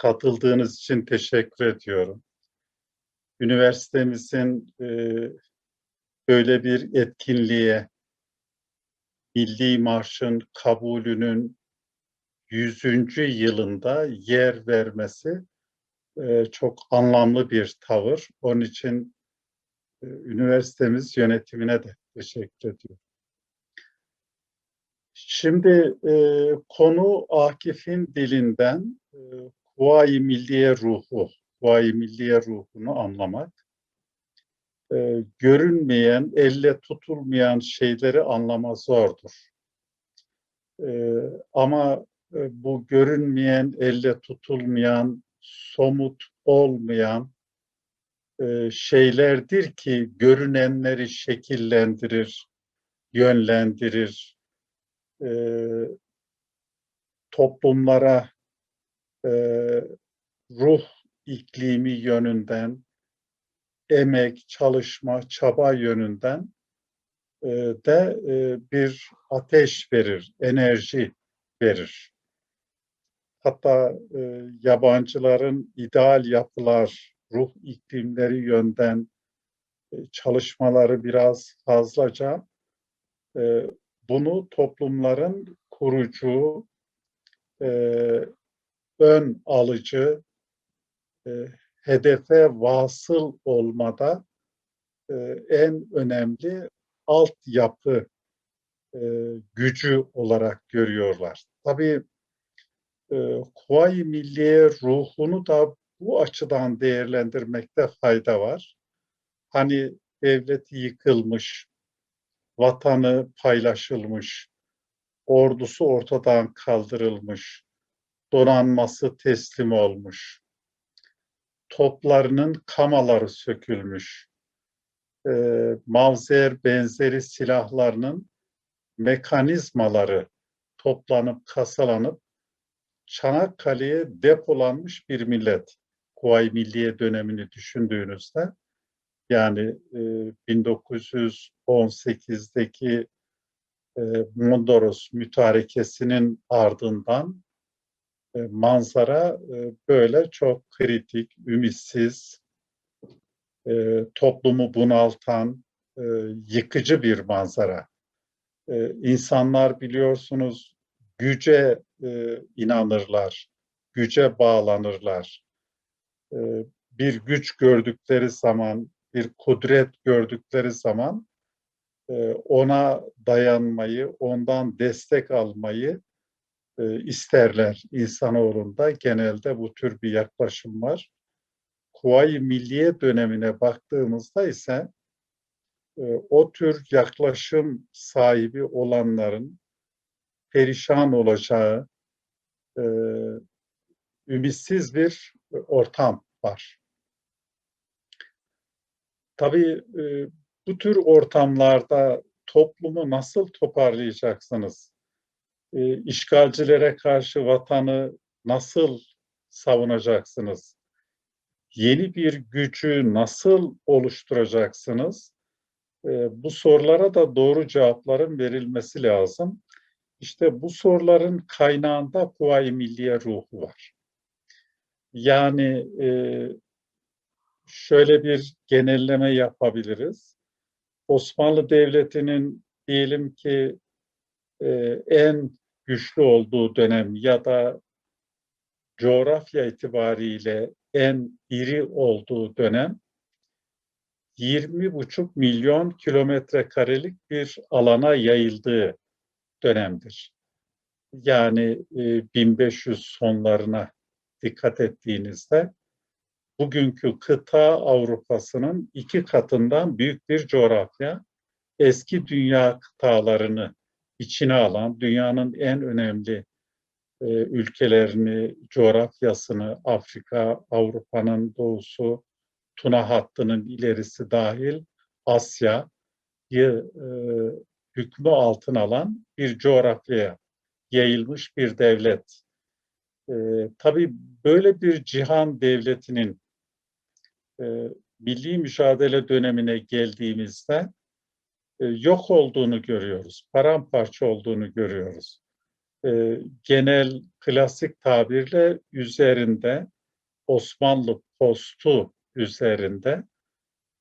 katıldığınız için teşekkür ediyorum. Üniversitemizin e, böyle bir etkinliğe Milli Marş'ın kabulünün 100. yılında yer vermesi e, çok anlamlı bir tavır. Onun için e, üniversitemiz yönetimine de teşekkür ediyorum. Şimdi e, konu Akif'in dilinden e, Kuvayi Milliye ruhu, Kuvayi Milliye ruhunu anlamak. E, görünmeyen, elle tutulmayan şeyleri anlama zordur. E, ama e, bu görünmeyen, elle tutulmayan, somut olmayan e, şeylerdir ki görünenleri şekillendirir, yönlendirir, e, toplumlara e, ruh iklimi yönünden, emek, çalışma, çaba yönünden e, de e, bir ateş verir, enerji verir. Hatta e, yabancıların ideal yapılar, ruh iklimleri yönden e, çalışmaları biraz fazlaca e, bunu toplumların kurucu, e, ön alıcı, e, hedefe vasıl olmada e, en önemli altyapı e, gücü olarak görüyorlar. Tabii e, Kuvayi Milliye ruhunu da bu açıdan değerlendirmekte fayda var. Hani devleti yıkılmış, vatanı paylaşılmış, ordusu ortadan kaldırılmış, donanması teslim olmuş, toplarının kamaları sökülmüş, e, mavzer benzeri silahlarının mekanizmaları toplanıp kasalanıp Çanakkale'ye depolanmış bir millet. Kuvayi Milliye dönemini düşündüğünüzde yani e, 1918'deki e, Mondros mütarekesinin ardından manzara e, böyle çok kritik, ümitsiz, e, toplumu bunaltan, e, yıkıcı bir manzara. E, insanlar biliyorsunuz güce e, inanırlar, güce bağlanırlar. E, bir güç gördükleri zaman, bir kudret gördükleri zaman e, ona dayanmayı, ondan destek almayı e, isterler insanoğlunda. Genelde bu tür bir yaklaşım var. Kuvayi Milliye dönemine baktığımızda ise e, o tür yaklaşım sahibi olanların perişan olacağı e, ümitsiz bir ortam var. Tabii e, bu tür ortamlarda toplumu nasıl toparlayacaksınız? E, işgalcilere karşı vatanı nasıl savunacaksınız? Yeni bir gücü nasıl oluşturacaksınız? E, bu sorulara da doğru cevapların verilmesi lazım. İşte bu soruların kaynağında Kuvayi Milliye ruhu var. Yani e, şöyle bir genelleme yapabiliriz. Osmanlı Devleti'nin diyelim ki e, en güçlü olduğu dönem ya da coğrafya itibariyle en iri olduğu dönem 20,5 milyon kilometre karelik bir alana yayıldığı dönemdir. Yani e, 1500 sonlarına dikkat ettiğinizde bugünkü kıta Avrupa'sının iki katından büyük bir coğrafya. Eski dünya kıtalarını içine alan, dünyanın en önemli e, ülkelerini, coğrafyasını, Afrika, Avrupa'nın doğusu, Tuna hattının ilerisi dahil Asya'yı e, hükmü altına alan bir coğrafyaya yayılmış bir devlet. E, tabii böyle bir cihan devletinin e, milli mücadele dönemine geldiğimizde yok olduğunu görüyoruz, paramparça olduğunu görüyoruz. e, genel klasik tabirle üzerinde Osmanlı postu üzerinde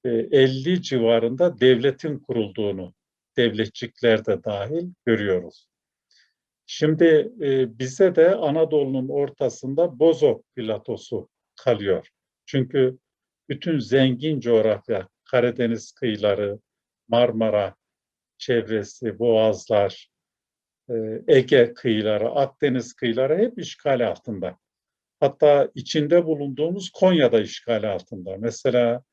e, 50 civarında devletin kurulduğunu devletçikler de dahil görüyoruz. Şimdi e, bize de Anadolu'nun ortasında Bozok platosu kalıyor. Çünkü bütün zengin coğrafya, Karadeniz kıyıları, Marmara çevresi, Boğazlar, e, Ege kıyıları, Akdeniz kıyıları hep işgal altında. Hatta içinde bulunduğumuz Konya'da işgal altında. Mesela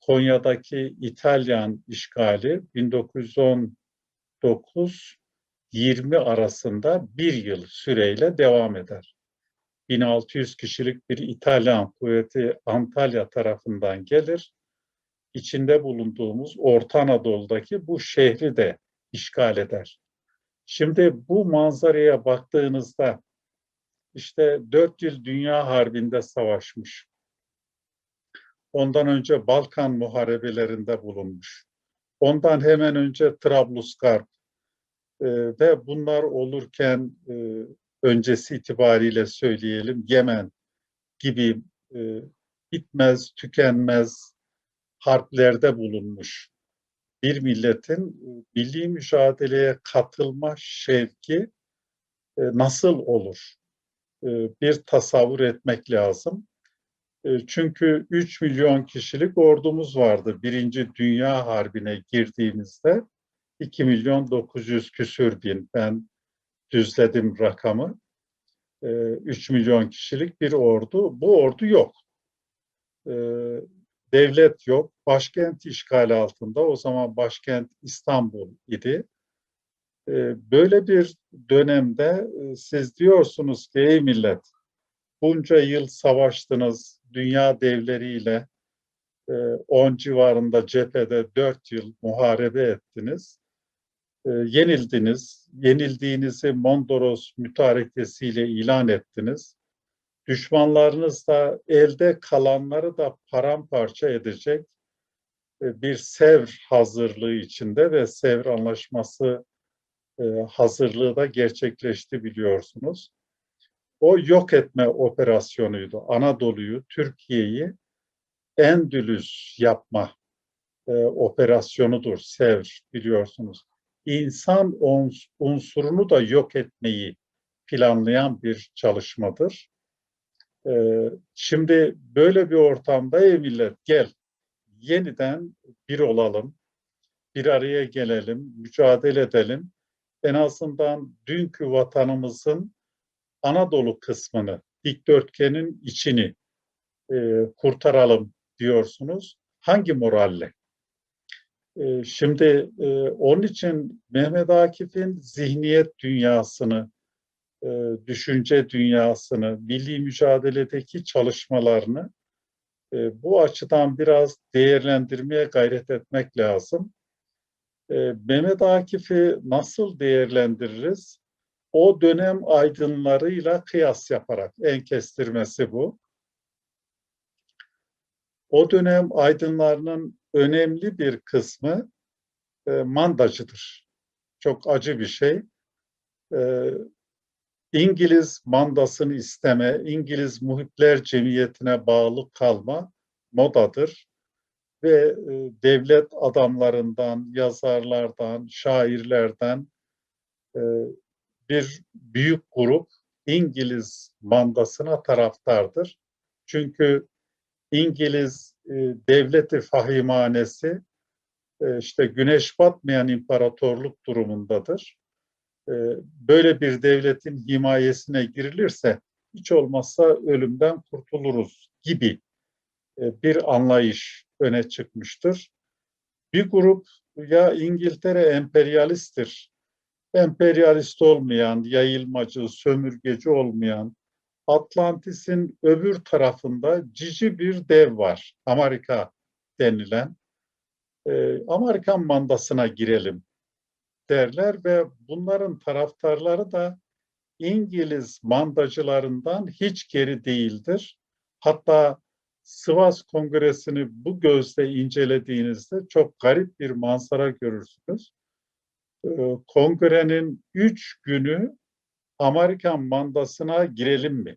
Konya'daki İtalyan işgali 1919-20 arasında bir yıl süreyle devam eder. 1600 kişilik bir İtalyan kuvveti Antalya tarafından gelir. İçinde bulunduğumuz Orta Anadolu'daki bu şehri de işgal eder. Şimdi bu manzaraya baktığınızda işte dört yıl Dünya Harbi'nde savaşmış. Ondan önce Balkan muharebelerinde bulunmuş. Ondan hemen önce Trablusgarp e, ve bunlar olurken e, öncesi itibariyle söyleyelim Yemen gibi e, bitmez, tükenmez harplerde bulunmuş bir milletin e, milli mücadeleye katılma şevki e, nasıl olur? E, bir tasavvur etmek lazım. Çünkü 3 milyon kişilik ordumuz vardı. Birinci Dünya Harbi'ne girdiğimizde 2 milyon 900 küsür bin. Ben düzledim rakamı. 3 milyon kişilik bir ordu. Bu ordu yok devlet yok. Başkent işgali altında. O zaman başkent İstanbul idi. Ee, böyle bir dönemde e, siz diyorsunuz ki ey millet bunca yıl savaştınız dünya devleriyle 10 e, civarında cephede 4 yıl muharebe ettiniz. E, yenildiniz. Yenildiğinizi Mondros mütarekesiyle ilan ettiniz düşmanlarınız da elde kalanları da paramparça edecek e, bir Sevr hazırlığı içinde ve Sevr anlaşması e, hazırlığı da gerçekleşti biliyorsunuz. O yok etme operasyonuydu. Anadolu'yu, Türkiye'yi Endülüs yapma e, operasyonudur Sevr biliyorsunuz. İnsan unsurunu da yok etmeyi planlayan bir çalışmadır. Ee, şimdi böyle bir ortamda ey millet gel yeniden bir olalım, bir araya gelelim, mücadele edelim. En azından dünkü vatanımızın Anadolu kısmını, dikdörtgenin içini e, kurtaralım diyorsunuz. Hangi moralle? E, şimdi e, onun için Mehmet Akif'in zihniyet dünyasını e, düşünce dünyasını, milli mücadeledeki çalışmalarını e, bu açıdan biraz değerlendirmeye gayret etmek lazım. E, Mehmet Akif'i nasıl değerlendiririz? O dönem aydınlarıyla kıyas yaparak en kestirmesi bu. O dönem aydınlarının önemli bir kısmı mandacıdır. Çok acı bir şey. İngiliz mandasını isteme, İngiliz muhipler cemiyetine bağlı kalma modadır. Ve e, devlet adamlarından, yazarlardan, şairlerden e, bir büyük grup İngiliz mandasına taraftardır. Çünkü İngiliz e, devleti fahimanesi e, işte güneş batmayan imparatorluk durumundadır. Ee, böyle bir devletin himayesine girilirse hiç olmazsa ölümden kurtuluruz gibi e, bir anlayış öne çıkmıştır. Bir grup ya İngiltere emperyalisttir, emperyalist olmayan, yayılmacı, sömürgeci olmayan, Atlantis'in öbür tarafında cici bir dev var, Amerika denilen. Ee, Amerikan mandasına girelim derler ve bunların taraftarları da İngiliz mandacılarından hiç geri değildir. Hatta Sivas Kongresi'ni bu gözle incelediğinizde çok garip bir manzara görürsünüz. Ee, kongrenin üç günü Amerikan mandasına girelim mi?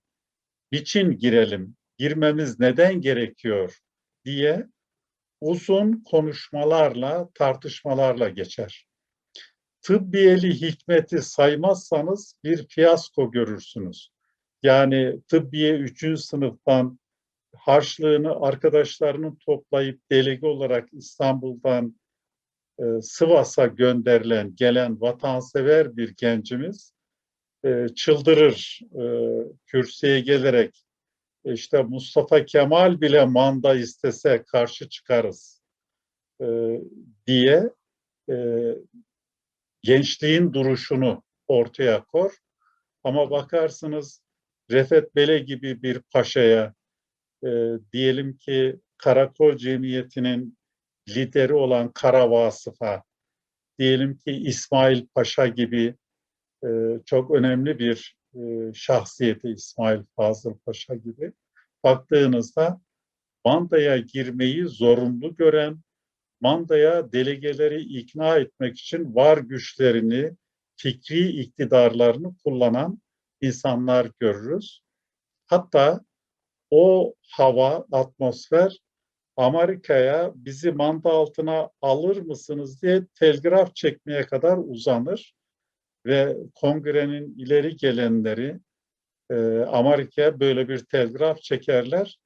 Niçin girelim? Girmemiz neden gerekiyor diye uzun konuşmalarla, tartışmalarla geçer. Tıbbiyeli hikmeti saymazsanız bir fiyasko görürsünüz. Yani tıbbiye 3. sınıftan harçlığını arkadaşlarının toplayıp delege olarak İstanbul'dan e, Sivas'a gönderilen, gelen vatansever bir gencimiz e, çıldırır e, kürsüye gelerek işte Mustafa Kemal bile manda istese karşı çıkarız e, diye e, gençliğin duruşunu ortaya kor. Ama bakarsınız Refet Bele gibi bir paşaya e, diyelim ki Karakol Cemiyeti'nin lideri olan Kara Vasıf'a diyelim ki İsmail Paşa gibi e, çok önemli bir e, şahsiyeti İsmail Fazıl Paşa gibi baktığınızda mandaya girmeyi zorunlu gören, mandaya delegeleri ikna etmek için var güçlerini, fikri iktidarlarını kullanan insanlar görürüz. Hatta o hava, atmosfer Amerika'ya bizi manda altına alır mısınız diye telgraf çekmeye kadar uzanır ve kongrenin ileri gelenleri e, Amerika'ya böyle bir telgraf çekerler.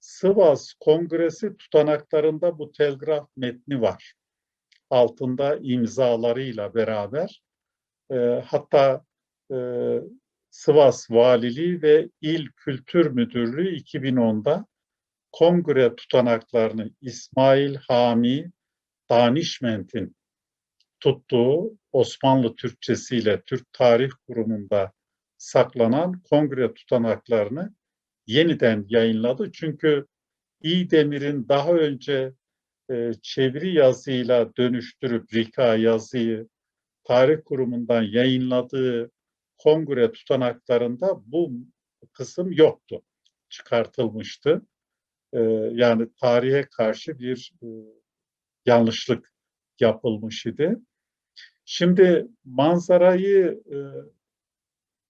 Sivas Kongresi tutanaklarında bu telgraf metni var. Altında imzalarıyla beraber. E, hatta e, Sivas Valiliği ve İl Kültür Müdürlüğü 2010'da kongre tutanaklarını İsmail Hami Danişment'in tuttuğu Osmanlı Türkçesiyle Türk Tarih Kurumu'nda saklanan kongre tutanaklarını yeniden yayınladı. Çünkü İdemir'in daha önce e, çeviri yazıyla dönüştürüp Rika yazıyı tarih kurumundan yayınladığı kongre tutanaklarında bu kısım yoktu. Çıkartılmıştı. E, yani tarihe karşı bir e, yanlışlık yapılmış idi. Şimdi manzarayı e,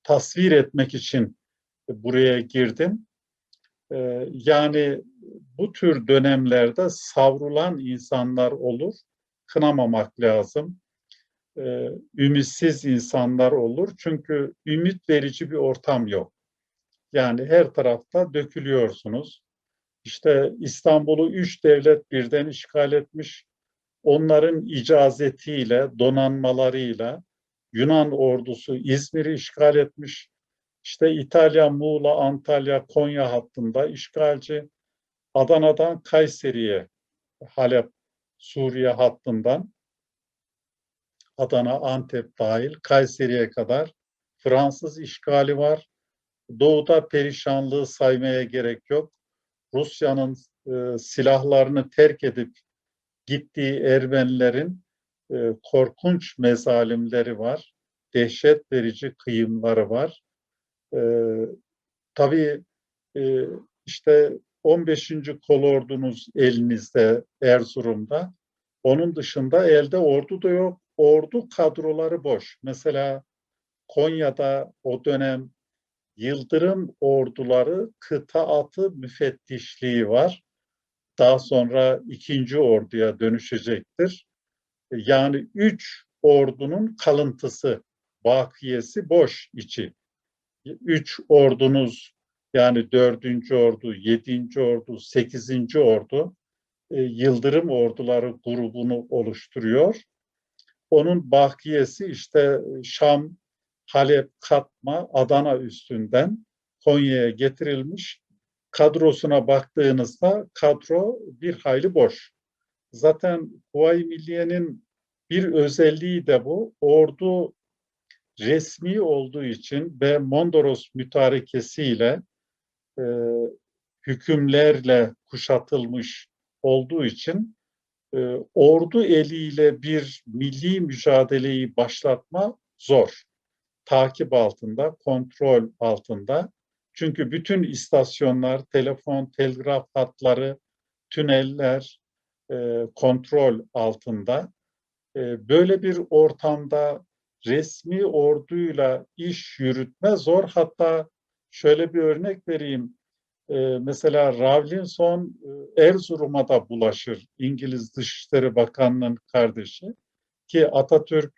tasvir etmek için buraya girdim. E, yani bu tür dönemlerde savrulan insanlar olur, kınamamak lazım. E, ümitsiz insanlar olur çünkü ümit verici bir ortam yok. Yani her tarafta dökülüyorsunuz. İşte İstanbul'u üç devlet birden işgal etmiş. Onların icazetiyle, donanmalarıyla Yunan ordusu İzmir'i işgal etmiş. İşte İtalya, Muğla, Antalya, Konya hattında işgalci. Adana'dan Kayseri'ye, Halep, Suriye hattından Adana, Antep dahil Kayseri'ye kadar Fransız işgali var. Doğuda perişanlığı saymaya gerek yok. Rusya'nın e, silahlarını terk edip gittiği Ermenilerin e, korkunç mezalimleri var. Dehşet verici kıyımları var. E, tabii e, işte 15. kolordunuz elinizde Erzurum'da. Onun dışında elde ordu da yok. Ordu kadroları boş. Mesela Konya'da o dönem Yıldırım orduları kıta atı müfettişliği var. Daha sonra ikinci orduya dönüşecektir. Yani üç ordunun kalıntısı, bakiyesi boş içi. Üç ordunuz yani dördüncü ordu, yedinci ordu, sekizinci ordu e, Yıldırım orduları grubunu oluşturuyor. Onun bakiyesi işte Şam, Halep, Katma, Adana üstünden Konya'ya getirilmiş. Kadrosuna baktığınızda kadro bir hayli boş. Zaten Kuvayi Milliye'nin bir özelliği de bu. Ordu resmi olduğu için ve Mondros mütarekesiyle e, hükümlerle kuşatılmış olduğu için e, ordu eliyle bir milli mücadeleyi başlatma zor. Takip altında, kontrol altında. Çünkü bütün istasyonlar, telefon, telgraf hatları, tüneller, e, kontrol altında. E, böyle bir ortamda resmi orduyla iş yürütme zor. Hatta şöyle bir örnek vereyim. Ee, mesela Rawlinson e, Erzurum'a da bulaşır. İngiliz Dışişleri Bakanı'nın kardeşi. Ki Atatürk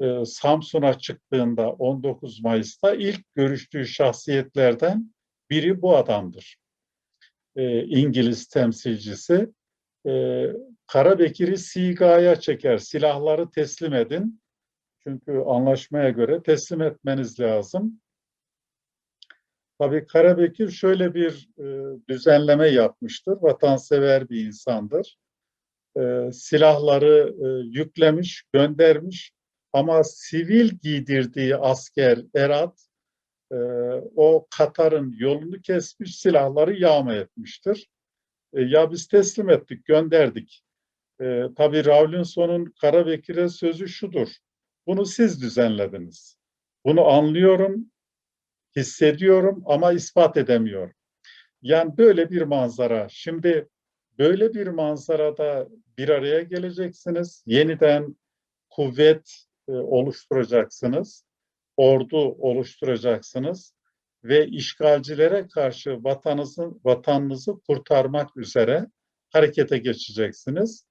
e, Samsun'a çıktığında 19 Mayıs'ta ilk görüştüğü şahsiyetlerden biri bu adamdır. E, İngiliz temsilcisi. E, Karabekir'i Siga'ya çeker. Silahları teslim edin. Çünkü anlaşmaya göre teslim etmeniz lazım. Tabii Karabekir şöyle bir e, düzenleme yapmıştır. Vatansever bir insandır. E, silahları e, yüklemiş, göndermiş ama sivil giydirdiği asker Erat e, o Katar'ın yolunu kesmiş, silahları yağma etmiştir. E, ya biz teslim ettik, gönderdik. E, tabii Rawlinson'un Karabekir'e sözü şudur. Bunu siz düzenlediniz. Bunu anlıyorum, hissediyorum ama ispat edemiyorum. Yani böyle bir manzara. Şimdi böyle bir manzarada bir araya geleceksiniz. Yeniden kuvvet e, oluşturacaksınız. Ordu oluşturacaksınız ve işgalcilere karşı vatanınızı, vatanınızı kurtarmak üzere harekete geçeceksiniz.